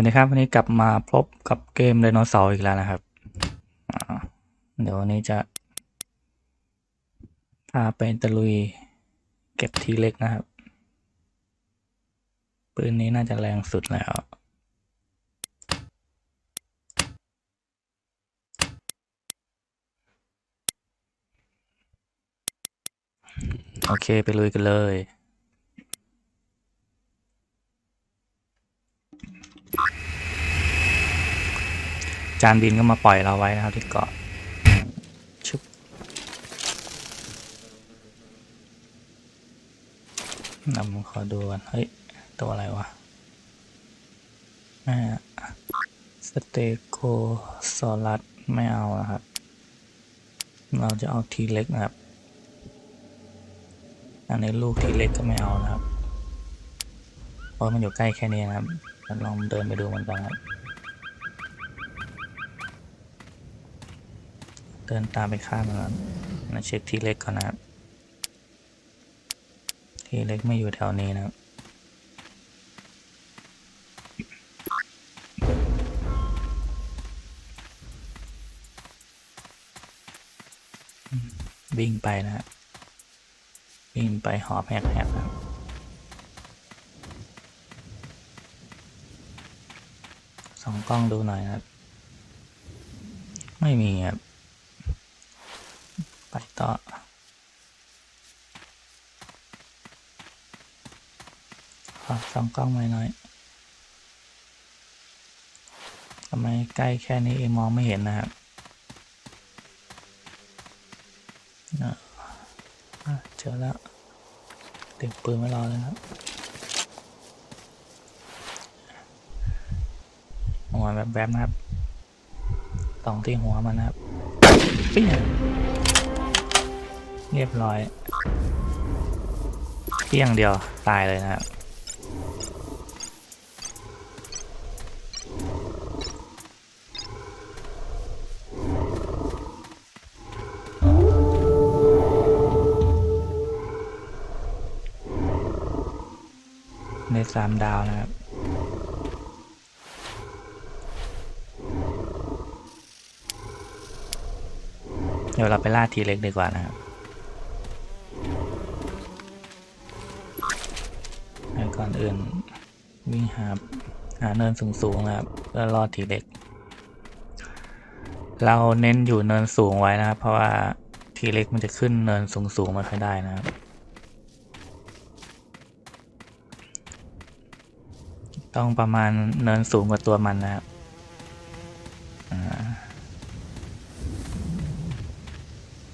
วัสดีครับวันนี้กลับมาพบกับเกมไดโนเสาร์อีกแล้วนะครับเดี๋ยววันนี้จะพาไปตะลุยเก็บทีเล็กนะครับ ปืนนี้น่าจะแรงสุดแล้วโอเคไปลุยกันเลย จานบินก็มาปล่อยเราไว้นะครับที่เกาะชุบนำขอดูกันเฮ้ย ตัวอะไรวะอ่าสเตโกซอรัสไม่เอานะครับ เราจะเอาทีเล็กนะครับ อันนี้ลูกทีเล็กก็ไม่เอานะครับ เพราะมันอยู่ใกล้แค่นี้นะครับเราลองเดินไปดูมันกันครับ เดินตามไปข้ามันก่อนมาเช็คที่เล็กก่อนนะครับ ที่เล็กไม่อยู่แถวนี้นะครับวิ่งไปนะ วิ่งไปหอบแหกๆนะสองกล้องดูหน่อยนะครับ ไม่มีครับ ต่อ ขอสองกล้องหน่อยหน่อยทำไมใกล้แค่นี้เองมองไม่เห็นนะครับเจอแล้วเตรียมปืนไว้รอเลยครับหัวแบบแบบๆนะครับตองที่หัวมันนะครับปิ้ง เรียบร้อยเพียงเดียวตายเลยนะครับในสามดาวนะครับ เดี๋ยวเราไปล่าทีเล็กดีกว่านะครับ อนอื่น วิ่งหาหาเนินสูงๆนะครับเพื่อรอดทีเล็ก เราเน้นอยู่เนินสูงไว้นะครับ เพราะว่าทีเล็กมันจะขึ้นเนินสูงๆม่ค่อยได้นะครับต้องประมาณเนินสูงกว่าตัวมันนะครับ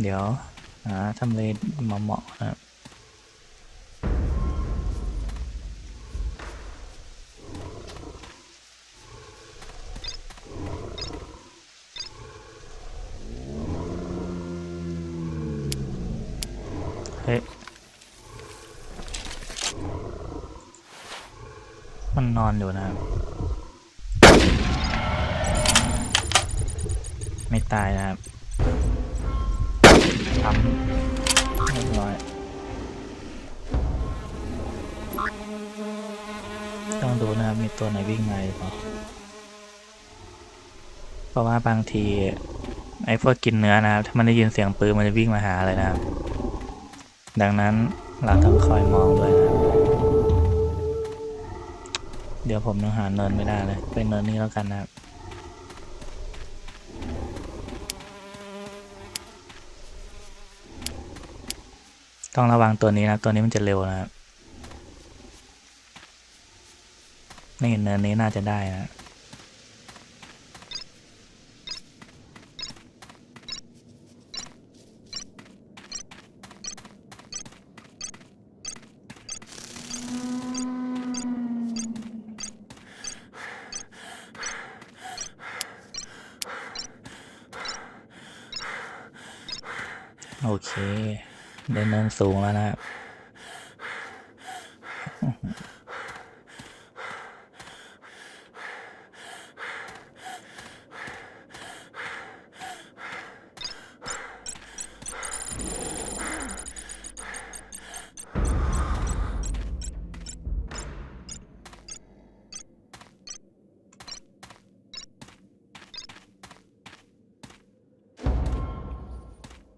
เดี๋ยวหาทำเลเหมาะๆนะครับ มันนอนอยู่นะครับไม่ตายนะครับทำเรียบร้อยต้องดูนะครับ มีตัวไหนวิ่งมาหรือเปล่าเพราะว่าบางทีไอ้พวกกินเนื้อนะครับ ถ้ามันได้ยินเสียงปืนมันจะวิ่งมาหาเลยนะครับ ดังนั้นเราต้องคอยมองด้วยนะครับ เดี๋ยวผมยังหาเนินไม่ได้เลย เป็นเนินนี้แล้วกันนะครับต้องระวังตัวนี้นะ ตัวนี้มันจะเร็วนะครับนี่เนินนี้น่าจะได้นะ โอเค ได้เนินสูงแล้วนะครับ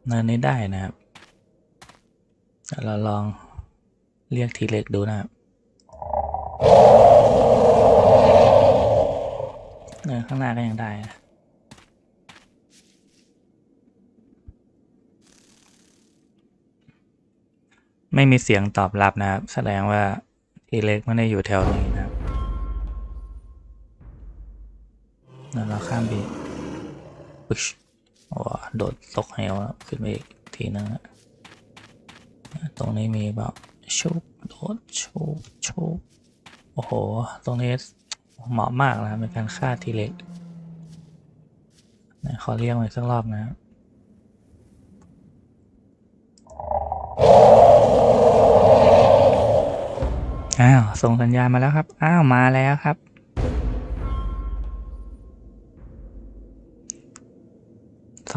เนินนี้ได้นะครับเราลองเรียกทีเล็กดูนะครับเนินข้างหน้าก็ยังได้นะไม่มีเสียงตอบรับนะครับ แสดงว่าทีเล็กไม่ได้อยู่แถวนี้นะครับเราข้ามบีปึ๊ ชโอ้โดดตกเหวขึ้นไปอีกทีนึงนะตรงนี้มีแบบชุบโดดชุบชุบโอ้โห ตรงนี้เหมาะมากนะครับในการฆ่าทีเล็กนะขอเรียกมาอีกสักรอบนะอ้าว ส่งสัญญาณมาแล้วครับ อ้าว มาแล้วครับ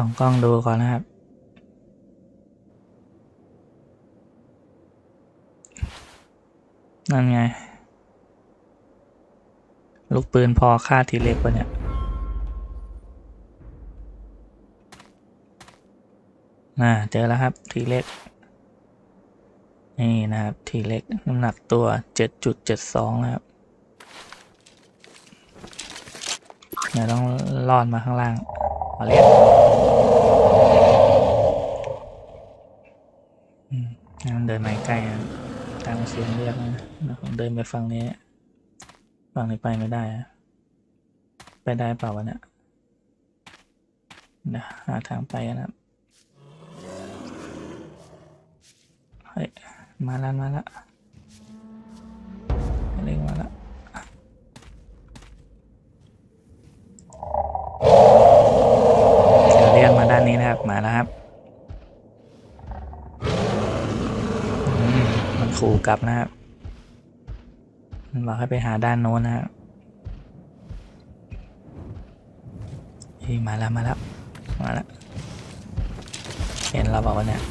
สองกล้องดูก่อนนะครับ นั่นไง ลูกปืนพอฆ่าทีเล็กปะเนี่ยน่าเจอแล้วครับทีเล็ก นี่นะครับทีเล็กน้ำหนักตัว 7.72 นะครับเดี๋ยวต้องลอดมาข้างล่างขอเรียกอืมงั้นเดินมาใกล้นะตามเสียงเรียกนะแล้ว ผมเดินไปฝั่งนี้ ฝั่งนี้ไปไม่ได้ ไปได้เปล่าวะเนี่ยเดี๋ยวหาทางไปนะครับเฮ้ย มาแล้วมาแล้วเร่งมาแล้วเดี๋ยวเรียกมาด้านนี้นะครับ มาแล้วครับมันขู่กลับนะครับ มันบอกให้ไปหาด้านโน้นนะฮ้ยมาแล้วมาแล้วมาแล้วเห็นเราบอกว่าเนี่ย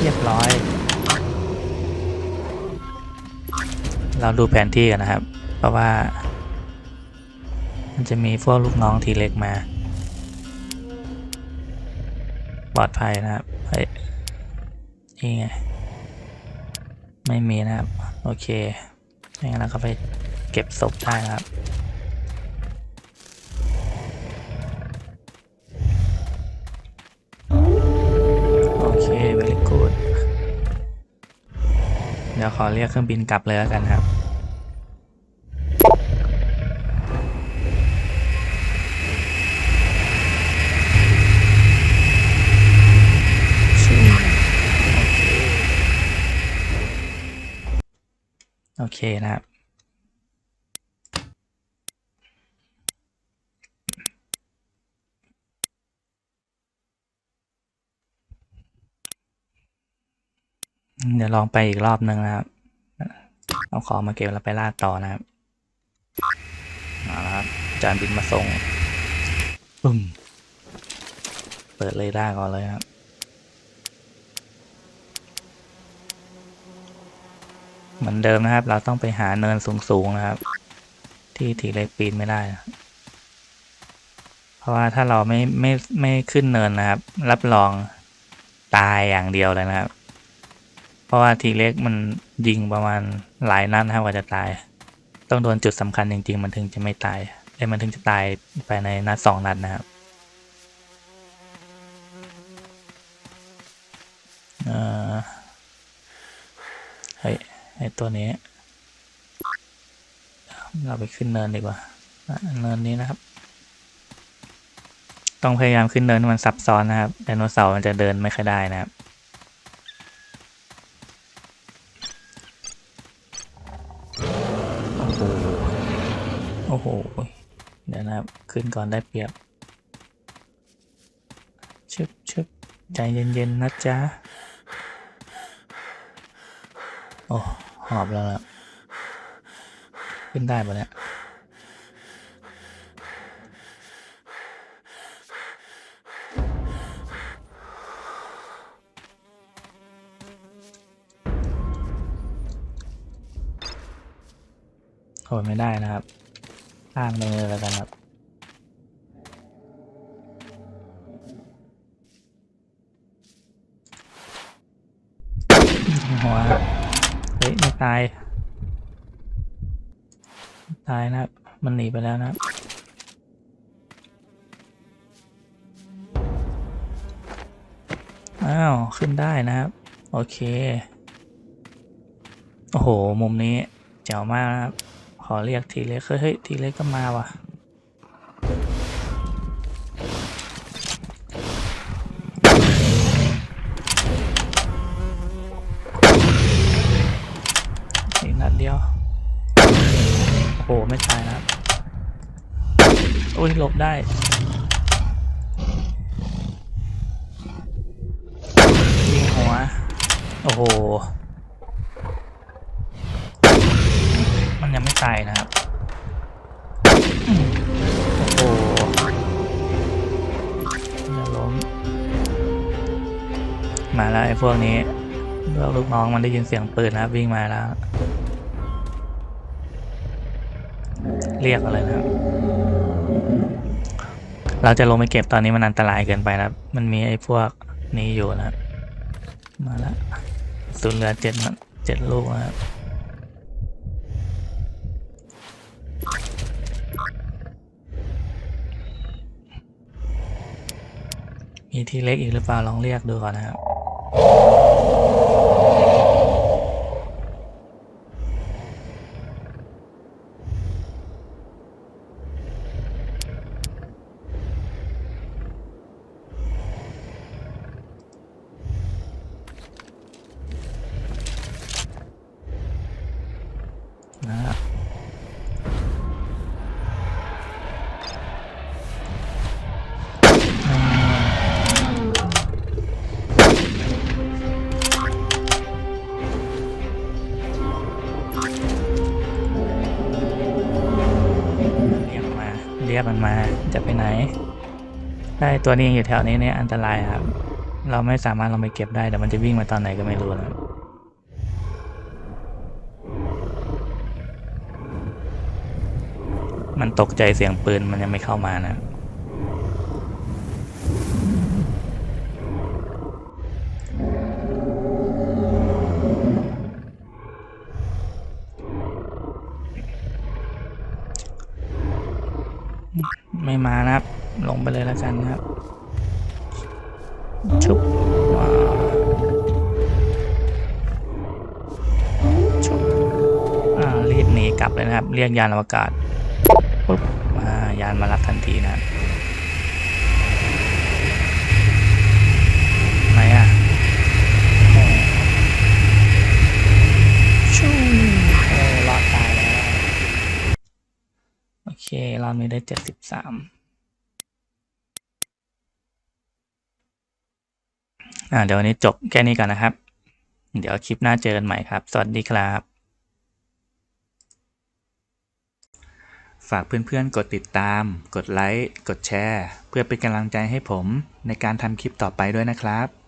เรียบร้อย เราดูแผนที่กันนะครับ เพราะว่า มันจะมีพวกลูกน้องทีเล็กมา ปลอดภัยนะครับ เฮ้ย นี่ไง ไม่มีนะครับ โอเคงั้นเราก็ไปเก็บศพได้ครับโอเค very good เดี๋ยวขอเรียกเครื่องบินกลับเลยแล้วกันครับ ชิวโอเค โอเคนะครับ เดี๋ยวลองไปอีกรอบหนึ่งนะครับ เอาของมาเก็บแล้วไปล่าต่อนะครับเอาละครับจานบินมาส่งปึ้มเปิดเรดาร์ก่อนเลยครับเหมือนเดิมนะครับ เราต้องไปหาเนินสูงๆนะครับ ที่ทีเล็กปีนไม่ได้นะเพราะว่าถ้าเราไม่ไม่ไม่ขึ้นเนินนะครับ รับรองตายอย่างเดียวเลยนะครับเพ ราะว่าทีเล็กมันยิงประมาณหลายนัดนะครับกว่าจะตาย ต้องโดนจุดสำคัญจริง ๆ มันถึงจะไม่ตายไอ้มันถึงจะตายภายในนัดสองนัดนะครับเออเฮ้ยไอ้ตัวนี้ เราไปขึ้นเนินดีกว่า เนินนี้นะครับ ต้องพยายามขึ้นเนินมันซับซ้อนนะครับไดโนเสาร์มันจะเดินไม่ค่อยได้นะครับ โอ้โห โอ้โห เดี๋ยวนะครับ ขึ้นก่อนได้เปรียบชึบชึบใจเย็นๆนะจ๊ะ โอ้ หอบแล้วล่ะ ขึ้นได้ปะเนี่ยเข้าไปไม่ได้นะครับข้ามไปเลยแล้วกันครับ หัวเฮ้ยไม่ตาย ตายนะครับ มันหนีไปแล้วนะครับอ้าว ขึ้นได้นะครับ โอเค โอ้โห มุมนี้เจ๋วมากนะครับ ขอเรียกทีเล็กเฮ้ยทีเล็กก็มาว่ะ เดียว โอ้โห ไม่ตายนะครับอุ้ยหลบได้ ยิงหัว โอ้โห มันยังไม่ตายนะครับ โอ้โหอย่าล้ม มาแล้วไอ้พวกนี้พวกลูกน้องมันได้ยินเสียงปืนนะวิ่งมาแล้ว เรียกอะไรนะครับ เราจะลงไปเก็บตอนนี้มันอันตรายเกินไปนะมันมีไอ้พวกนี้อยู่นะมาแล้วสูญเหลือเจ็ดนัดเจ็ดลูกนะครับมีที่เล็กอีกหรือเปล่าลองเรียกดูก่อนนะครับ รียกมันมาจะไปไหน ได้ตัวนี้ยังอยู่แถวนี้เนี่ยอันตรายครับ เราไม่สามารถลงไปเก็บได้แต่มันจะวิ่งมาตอนไหนก็ไม่รู้นะมันตกใจเสียงปืนมันยังไม่เข้ามานะ ไม่มานะครับ ลงไปเลยแล้วกันนะครับ ชุบว้าชุบอ่ารีบหนีกลับเลยนะครับ เรียกยานอวกาศปุ๊บมายานมารับทันทีนะครับไหนอะโอ้ชูโอ้รอดตายแล้ว โอเค ร อบนี้ได้เจ็ดสิบสามอ่าเดี๋ยววันนี้จบแค่นี้ก่อนนะครับ เดี๋ยวคลิปหน้าเจอกันใหม่ครับ สวัสดีครับ ฝากเพื่อนๆ กดติดตาม กดไลค์ กดแชร์ เพื่อเป็นกำลังใจให้ผมในการทำคลิปต่อไปด้วยนะครับ